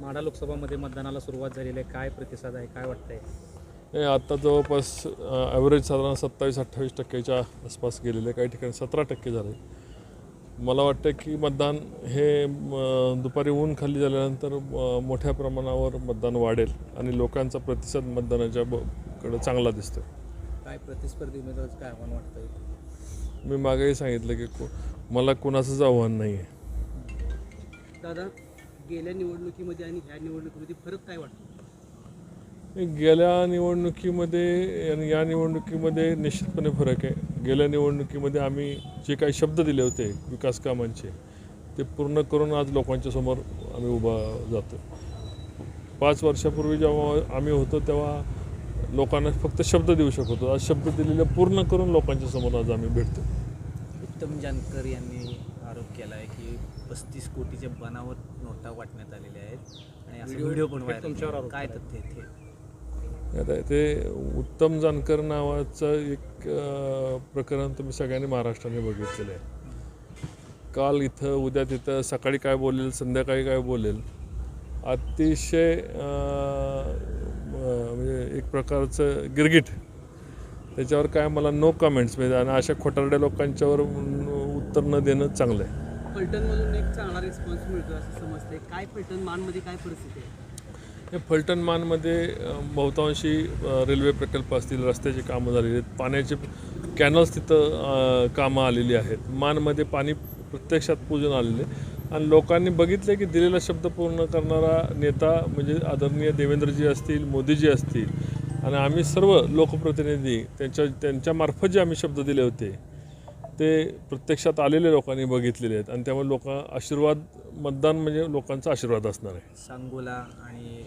माढा लोकसभामध्ये मतदानाला सुरुवात झालेली आहे. काय प्रतिसाद आहे? काय वाटतंय? हे आत्ता जवळपास ॲव्हरेज साधारण सत्तावीस अठ्ठावीस टक्क्याच्या आसपास गेलेले काही ठिकाणी सतरा टक्के झाले. मला वाटतं की मतदान हे म, दुपारी ऊन खाली झाल्यानंतर म, मोठ्या प्रमाणावर मतदान वाढेल आणि लोकांचा प्रतिसाद मतदानाच्या ब- चांगला दिसतो काय प्रतिस्पर्धी उमेदवाराचं काय आव्हान वाटतंय? मी मागेही सांगितलं की को मला कुणाचंच आव्हान नाही आहे दादा गेल्या निवडणुकीमध्ये आणि ह्या निवडणुकीमध्ये फरक काय वाटतो? गेल्या निवडणुकीमध्ये आणि या निवडणुकीमध्ये निश्चितपणे फरक आहे. गेल्या निवडणुकीमध्ये आम्ही जे काही शब्द दिले होते विकास कामांचे ते पूर्ण करून आज लोकांच्या समोर आम्ही उभा जातो पाच वर्षापूर्वी जेव्हा आम्ही होतो तेव्हा लोकांना फक्त शब्द देऊ शकतो. आज शब्द दिलेले पूर्ण करून लोकांच्या समोर आज आम्ही भेटतो. उत्तम जानकर यांनी आरोप केला आहे की पस्तीस कोटीच्या बनावट नोटा वाटण्यात आलेल्या आहेत आणि असं व्हिडिओ पण. काय तथ्य आहे ते? आता ते उत्तम जानकर नावाचं एक प्रकरण तुम्ही सगळ्यांनी महाराष्ट्राने बघितलेलं आहे. काल इथं उद्या तिथं सकाळी काय बोलेल संध्याकाळी काय बोलेल? अतिशय म्हणजे एक प्रकारचं गिरगिट. त्याच्यावर काय मला नो कमेंट्स म्हणजे आणि अशा खोटारड्या लोकांच्यावर उत्तर न देणं चांगलं आहे. फलटणमधून एक चांगला रिस्पॉन्स मिळतो असं समजतंय. काय फलटण मानमध्ये काय परिस्थिती आहे? हे फलटण मानमध्ये अ, बहुतांशी रेल्वे प्रकल्प असतील रस्त्याची कामं झालेली आहेत पाण्याचे कॅनल्स तिथं कामं आलेली आहेत. मानमध्ये पाणी प्रत्यक्षात पूजन आलेले आणि लोकांनी बघितले की दिलेला शब्द पूर्ण करणारा नेता म्हणजे आदरणीय देवेंद्रजी असतील मोदीजी असतील आणि आम्ही सर्व लोकप्रतिनिधी त्यांच्या त्यांच्यामार्फत जे आम्ही शब्द दिले होते ते प्रत्यक्षात आलेले लोकांनी बघितलेले आहेत. आणि त्यामुळे लोक आशीर्वाद मतदान म्हणजे लोकांचा आशीर्वाद असणार आहे. सांगोला आणि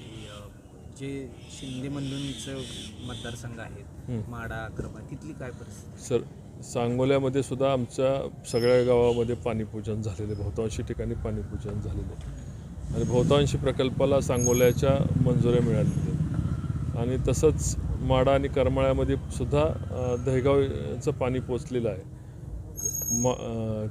जे शिंदे मंडळींचं मतदारसंघ आहेत माडा तिथली काय परिस्थिती? सर सांगोल्यामध्ये सुद्धा आमच्या सगळ्या गावामध्ये पाणीपूजन झालेले बहुतांशी ठिकाणी पाणीपूजन झालेले आणि बहुतांशी प्रकल्पाला सांगोल्याच्या मंजुऱ्या मिळालेल्या आणि तसंच माडा आणि करमाळ्यामध्ये सुद्धा दहेगावचं पाणी पोचलेलं आहे. म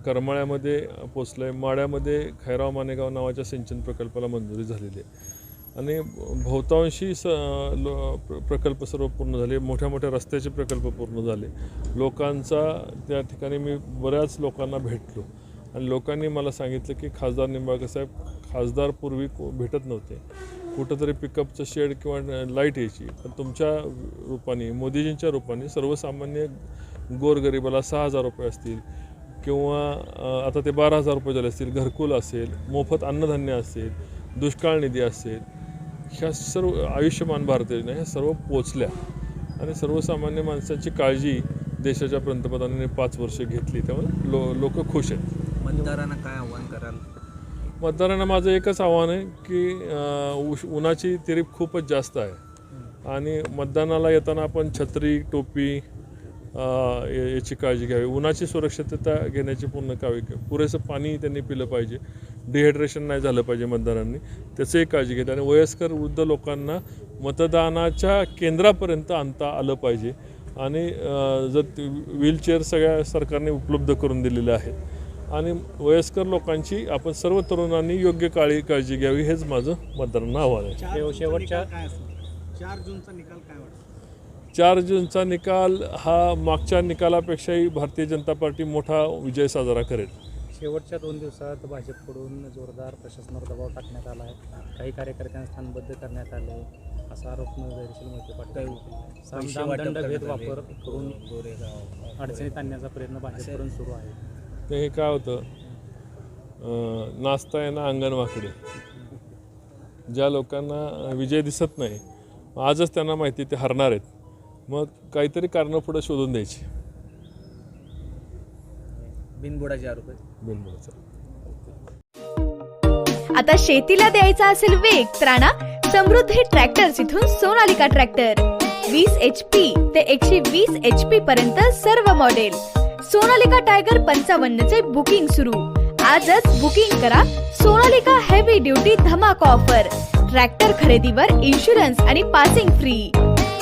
करमाळ्यामध्ये पोचलं आहे माड्यामध्ये खैराव मानेगाव नावाच्या सिंचन प्रकल्पाला मंजुरी झालेली आहे. आणि बहुतांशी स लो प्र- प्रकल्प सर्व पूर्ण झाले. मोठ्या मोठ्या रस्त्याचे प्रकल्प पूर्ण झाले. लोकांचा त्या ठिकाणी मी बऱ्याच लोकांना भेटलो. आणि लोकांनी मला सांगितलं की खासदार निंबाळकर साहेब खासदार पूर्वी को- भेटत नव्हते. कुठंतरी पिकअपचं शेड किंवा लाइट यायची. पण तुमच्या रूपाने मोदीजींच्या रूपाने सर्वसामान्य गोरगरिबाला सहा हजार रुपये असतील किंवा आता ते बारा हजार रुपये झाले असतील घरकुल असेल मोफत अन्नधान्य असेल दुष्काळ निधी असेल ह्या सर्व आयुष्यमान भारत योजना ह्या सर्व पोचल्या. आणि सर्वसामान्य माणसाची काळजी देशाच्या पंतप्रधानांनी पाच वर्ष घेतली. त्यामुळे लो लोक खुश आहेत. मतदारांना काय आव्हान कराल? मतदारांना माझं एकच आव्हान आहे की उश उन्हाची तिरीप खूपच जास्त आहे. आणि मतदानाला येताना आपण छत्री टोपी याची काळजी घ्यावी. उन्हाची सुरक्षितता घेण्याची पूर्ण काळजी घ्यावी पुरेसं पाणी त्यांनी पिलं पाहिजे. डिहायड्रेशन नाही झालं पाहिजे मतदारांनी. त्याचंही काळजी घेते आणि वयस्कर वृद्ध लोकांना मतदानाच्या केंद्रापर्यंत आणता आलं पाहिजे. आणि जर व्हीलचेअर सगळ्या सरकारने उपलब्ध करून दिलेल्या आहेत. आणि वयस्कर लोकांची आपण सर्व तरुणांनी योग्य काळी काळजी घ्यावी हेच माझं मतदारांना आव्हान आहे. शेव- शेवटच्या चार जूनचा निकाल काय वाटतो? चार जूनचा निकाल हा मागच्या निकालापेक्षाही भारतीय जनता पार्टी मोठा विजय साजरा करेल. शेवटच्या दोन दिवसात भाजपकडून जोरदार प्रशासनावर दबाव टाकण्यात आला आहे. काही कार्यकर्त्यांना स्थानबद्ध करण्यात आले. असा आरोप मोहिते पाटील भेद वापर करून अडचणीत आणण्याचा प्रयत्न भाजपकडून सुरू आहे. ते हे काय होतं? नाचता येणं अंगण वाकडे ज्या लोकांना विजय दिसत नाही आजच त्यांना माहिती ते हरणार आहेत. मग काहीतरी कारणं पुढे शोधून द्यायची. बिनबुडाचे आरोप आहेत. बिनबुडाचं आता शेतीला द्यायचा असेल वेग तर आणा समृद्धी ट्रॅक्टर्स इथून सोनालिका ट्रॅक्टर. वीस एच पी ते एकशे वीस एच पी पर्यंत सर्व मॉडेल सोनालिका टायगर पंचावन्न चे बुकिंग सुरू. आजच बुकिंग करा सोनालिका हेवी ड्युटी धमाका ऑफर ट्रॅक्टर खरेदीवर इन्शुरन्स आणि पासिंग फ्री